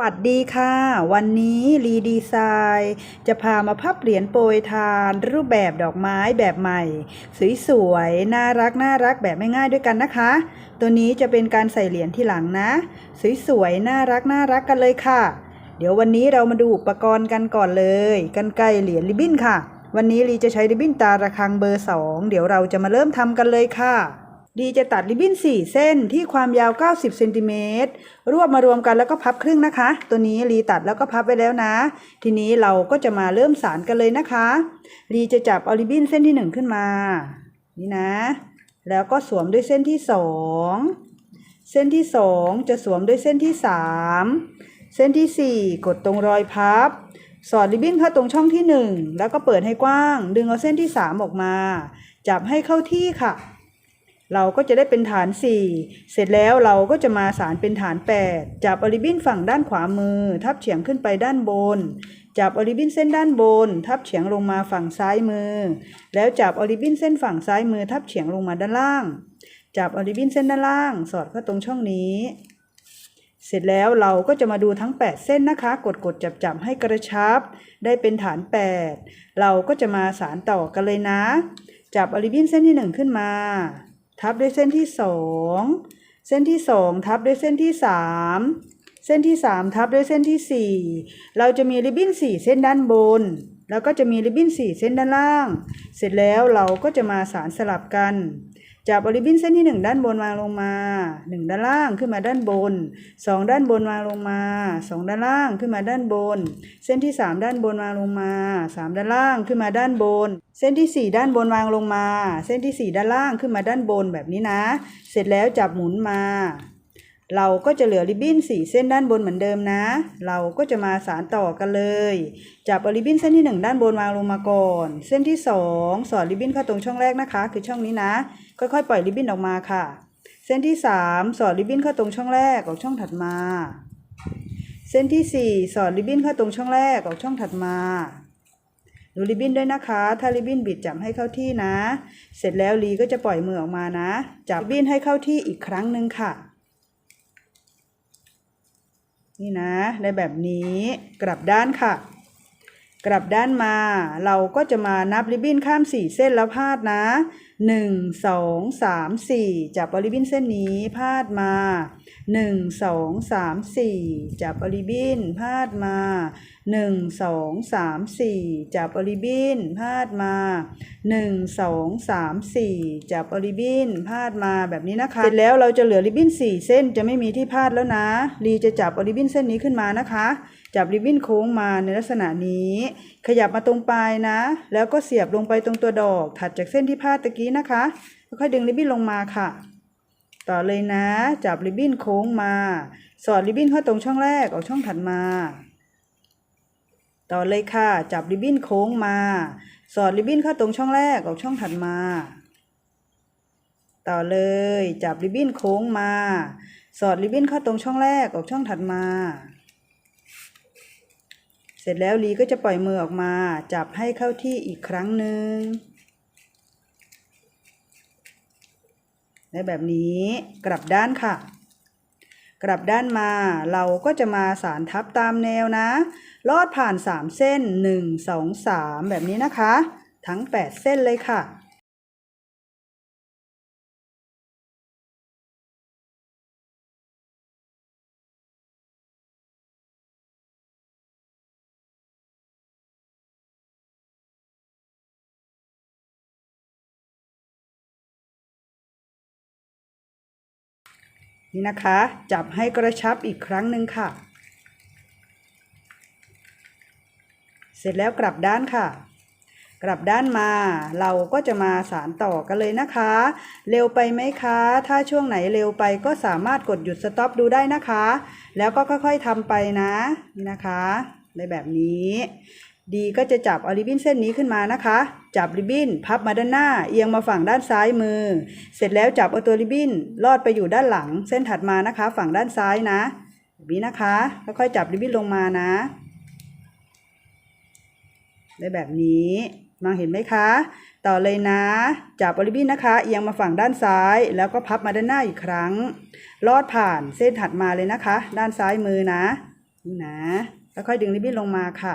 วัสดีค่ะ วันนี้รีดีไซน์จะพามาพับเหรียญโปรยทาน รูปแบบดอกไม้แบบใหม่ สวยๆ น่ารักน่ารักแบบไม่ง่ายด้วยกันนะคะ ตัวนี้จะเป็นการใส่เหรียญที่หลังนะ สวยๆ น่ารักน่ารักกันเลยค่ะ เดี๋ยววันนี้เรามาดูอุปกรณ์กันก่อนเลยกันไกลเหรียญริบบิ้นค่ะ วันนี้รีจะใช้ริบบิ้นตาระฆังเบอร์ 2 เดี๋ยวเราจะมาเริ่มทำกันเลยค่ะ ดีจะตัดริบบิ้น 4 เส้นที่ความยาว 90เซนติเมตรรวบมารวมกันแล้วก็พับครึ่งนะคะ ตัวนี้รีตัดแล้วก็พับไว้แล้วนะ ทีนี้เราก็จะมาเริ่มสารกันเลยนะคะรีจะจับเอาริบบิ้นเส้นที่ 1 ขึ้นมา นี่นะ แล้วก็สวมด้วยเส้นที่ 2 เส้นที่ 2 จะสวมด้วยเส้นที่ 3 เส้นที่ 4 กดตรงรอยพับ สอดริบบิ้นเข้าตรงช่องที่ 1 แล้วก็เปิดให้กว้าง ดึงเอาเส้นที่ 3 ออกมา จับให้เข้าที่ค่ะ เราก็จะได้เป็นฐาน 4 เสร็จแล้วเราก็จะมาสารเป็นฐาน 8 จับอริบินฝั่งด้านขวามือ ทับเฉียงขึ้นไปด้านบน จับอริบินเส้นด้านบน ทับเฉียงลงมาฝั่งซ้ายมือ แล้วจับอริบินเส้นฝั่งซ้ายมือ ทับเฉียงลงมาด้านล่าง จับอริบินเส้นด้านล่าง สอดเข้าตรงช่องนี้ เสร็จแล้วเราก็จะมาดูทั้ง 8 เส้นนะคะ กดกดจับจับให้กระชับ ได้เป็นฐาน 8 เราก็จะมาสารต่อกันเลยนะ จับอริบินเส้นที่ 1 ขึ้นมา ทับด้วยเส้นที่2เส้นที่2ทับด้วยเส้นที่3เส้นที่3ทับด้วยเส้นที่4เราจะมีริบบิ้น4เส้นด้านบน แล้วก็จะมีริบบิ้น4เส้นด้านล่าง เสร็จแล้วเราก็จะมาสารสลับกัน จับริบบิ้นเส้นที่ 1 ด้านบนวางลงมา 1 ด้านล่างขึ้นมาด้านบน 2 ด้านบนวางลงมา 2 ด้านล่างขึ้นมาด้านบน เส้นที่ 3 ด้านบนวางลงมา 3 ด้านล่างขึ้นมาด้านบน เส้นที่ 4 ด้านบนวางลงมา เส้นที่ 4 ด้านล่างขึ้นมาด้านบนแบบนี้นะ เสร็จแล้วจับหมุนมา เราก็จะเหลือริบบิ้น4 เส้นด้านบนเหมือนเดิมนะ เราก็จะมาสารต่อกันเลย จับริบบิ้นเส้นที่ 1 ด้านบนวางลงมาก่อน เส้นที่ 2 สอดริบบิ้นเข้าตรงช่องแรกนะคะ คือช่องนี้นะ ค่อยๆ ปล่อยริบบิ้นออกมาค่ะ เส้นที่ 3 สอดริบบิ้นเข้าตรงช่องแรกออกช่องถัดมา เส้นที่ 4 สอดริบบิ้นเข้าตรงช่องแรกออกช่องถัดมาดูริบบิ้นด้วยนะคะ ถ้าริบบิ้นบิดจับให้เข้าที่นะ เสร็จแล้วลีก็จะปล่อยมือออกมานะ จับริบบิ้นให้เข้าที่อีกครั้งหนึ่งค่ะ นี่นะ ได้แบบนี้กลับด้านค่ะ กลับด้านมา เราก็จะมานับริบบิ้นข้ามสี่เส้นแล้วพาดนะ หนึ่งสองสามสี่จับเอาริบบินเส้นนี้พาดมาหนึ่งสองสามสี่จับเอาริบบินพาดมาหนึ่งสองสามสี่จับเอาริบบินพาดมาหนึ่งสองสามสี่จับเอาริบบินพาดมาแบบนี้นะคะ เสร็จแล้วเราจะเหลือริบบิ้นสี่เส้นจะไม่มีที่พาดแล้วนะลีจะจับเอาริบบิ้นเส้นนี้ขึ้นมานะคะ จับริบบิ้นโค้งมาในลักษณะนี้ ขยับมาตรงปลายนะ แล้วก็เสียบลงไปตรงตัวดอก ถัดจากเส้นที่พาดตะกี้นะคะ ค่อยดึงริบบิ้นลงมาค่ะ ต่อเลยนะ จับริบบิ้นโค้งมา สอดริบบิ้นเข้าตรงช่องแรกออกช่องถัดมา ต่อเลยค่ะ จับริบบิ้นโค้งมา สอดริบบิ้นเข้าตรงช่องแรกออกช่องถัดมา ต่อเลย จับริบบิ้นโค้งมา สอดริบบิ้นเข้าตรงช่องแรกออกช่องถัดมา ร็จแล้วลีก็จะปล่อยมือออกมา จับให้เข้าที่อีกครั้งหนึ่งและแบบนี้กลับด้านค่ะ กลับด้านมาเราก็จะมาสารทับตามแนวนะ ลอดผ่าน 3 เส้น 1 2 3 แบบนี้นะคะ ทั้ง 8 เส้นเลยค่ะ นี่นะคะ จับให้กระชับอีกครั้งหนึ่งค่ะ เสร็จแล้วกลับด้านค่ะ กลับด้านมาเราก็จะมาสารต่อกันเลยนะคะ เร็วไปไหมคะ ถ้าช่วงไหนเร็วไปก็สามารถกดหยุดสต็อปดูได้นะคะ แล้วก็ค่อยๆทำไปนะนี่นะคะในแบบนี้ ดีก็จะจับเอาริบบิ้นเส้นนี้ขึ้นมานะคะ จับริบบิ้นพับมาด้านหน้า เอียงมาฝั่งด้านซ้ายมือ เสร็จแล้วจับเอาตัวริบบิ้นลอดไปอยู่ด้านหลัง เส้นถัดมานะคะ ฝั่งด้านซ้ายนะแบบนี้นะคะค่อยๆจับริบบิ้นลงมานะ ได้แบบนี้มองเห็นไหมคะ ต่อเลยนะ จับอาริบบิ้นนะคะ เอียงมาฝั่งด้านซ้าย แล้วก็พับมาด้านหน้าอีกครั้ง ลอดผ่านเส้นถัดมาเลยนะคะ ด้านซ้ายมือนะนี่นะค่อยๆดึงริบบิ้นลงมาค่ะ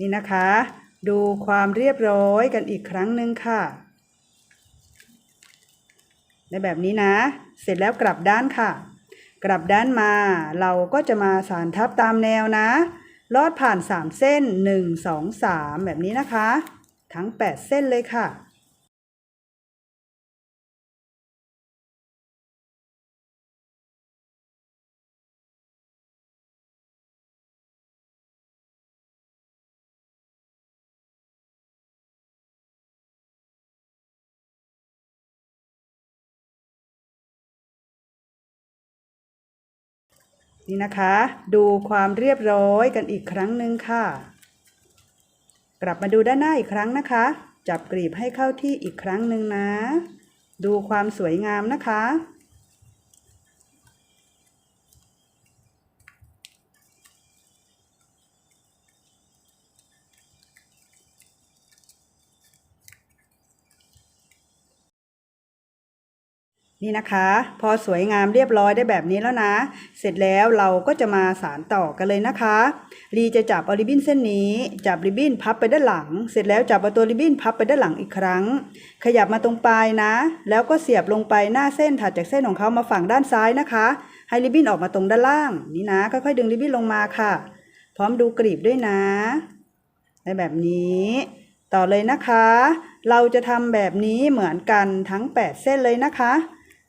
นี่นะคะ ดูความเรียบร้อยกันอีกครั้งหนึ่งค่ะในแบบนี้นะ เสร็จแล้วกลับด้านค่ะ กลับด้านมา เราก็จะมาสานทับตามแนวนะ ลอดผ่าน 3 เส้น 1 2 3 แบบนี้นะคะ ทั้ง 8 เส้นเลยค่ะ นี่นะคะ ดูความเรียบร้อยกันอีกครั้งหนึ่งค่ะ กลับมาดูด้านหน้าอีกครั้งนะคะ จับกรีบให้เข้าที่อีกครั้งหนึ่งนะ ดูความสวยงามนะคะ นี่นะคะ พอสวยงามเรียบร้อยได้แบบนี้แล้วนะ เสร็จแล้วเราก็จะมาสารต่อกันเลยนะคะลีจะจับเอาริบบิ้นเส้นนี้ จับริบบิ้นพับไปด้านหลัง เสร็จแล้วจับเอาตัวริบบิ้นพับไปด้านหลังอีกครั้ง ขยับมาตรงปลายนะ แล้วก็เสียบลงไปหน้าเส้นถัดจากเส้นของเขามาฝั่งด้านซ้ายนะคะ ให้ริบบิ้นออกมาตรงด้านล่างนี่นะค่อยๆดึงริบบิ้นลงมาค่ะ พร้อมดูกรีบด้วยนะในแบบนี้ ต่อเลยนะคะ เราจะทำแบบนี้เหมือนกันทั้ง 8 เส้นเลยนะคะ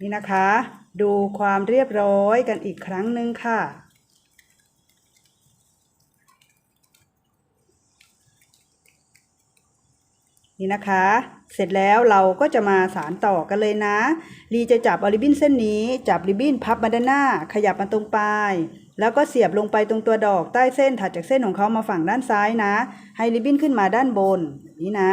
นี่นะคะ ดูความเรียบร้อยกันอีกครั้งหนึ่งค่ะ นี่นะคะ เสร็จแล้วเราก็จะมาสารต่อกันเลยนะลีจะจับอริบบิ้นเส้นนี้ จับริบบิ้นพับมาด้านหน้า ขยับมาตรงปลายแล้วก็เสียบลงไปตรงตัวดอกใต้เส้นถัดจากเส้นของเขามาฝั่งด้านซ้ายนะ ให้ริบบิ้นขึ้นมาด้านบน นี้นะ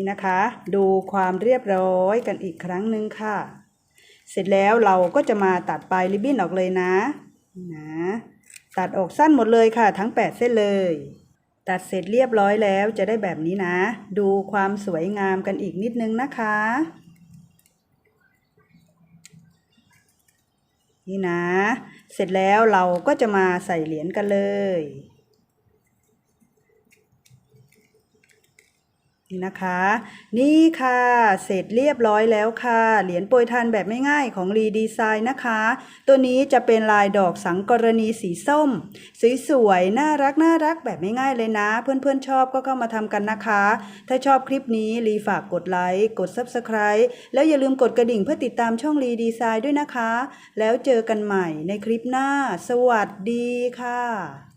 นี่นะคะ ดูความเรียบร้อยกันอีกครั้งหนึ่งค่ะ เสร็จแล้วเราก็จะมาตัดปลายริบบิ้นออกเลยนะนะตัดออกสั้นหมดเลยค่ะ ทั้ง 8 เส้นเลย ตัดเสร็จเรียบร้อยแล้วจะได้แบบนี้นะ ดูความสวยงามกันอีกนิดนึงนะคะ นี่นะ เสร็จแล้วเราก็จะมาใส่เหรียญกันเลย นี่นะคะ นี่ค่ะ เสร็จเรียบร้อยแล้วค่ะ เหรียญโปรยทานแบบไม่ง่ายของรีดีไซน์นะคะ ตัวนี้จะเป็นลายดอกสังกรณีสีส้มสวยๆน่ารักน่ารักแบบไม่ง่ายเลยนะ เพื่อนๆชอบก็เข้ามาทำกันนะคะ ถ้าชอบคลิปนี้รีฝากกดไลค์ กด Subscribe แล้วอย่าลืมกดกระดิ่งเพื่อติดตามช่องรีดีไซน์ด้วยนะคะ แล้วเจอกันใหม่ในคลิปหน้า สวัสดีค่ะ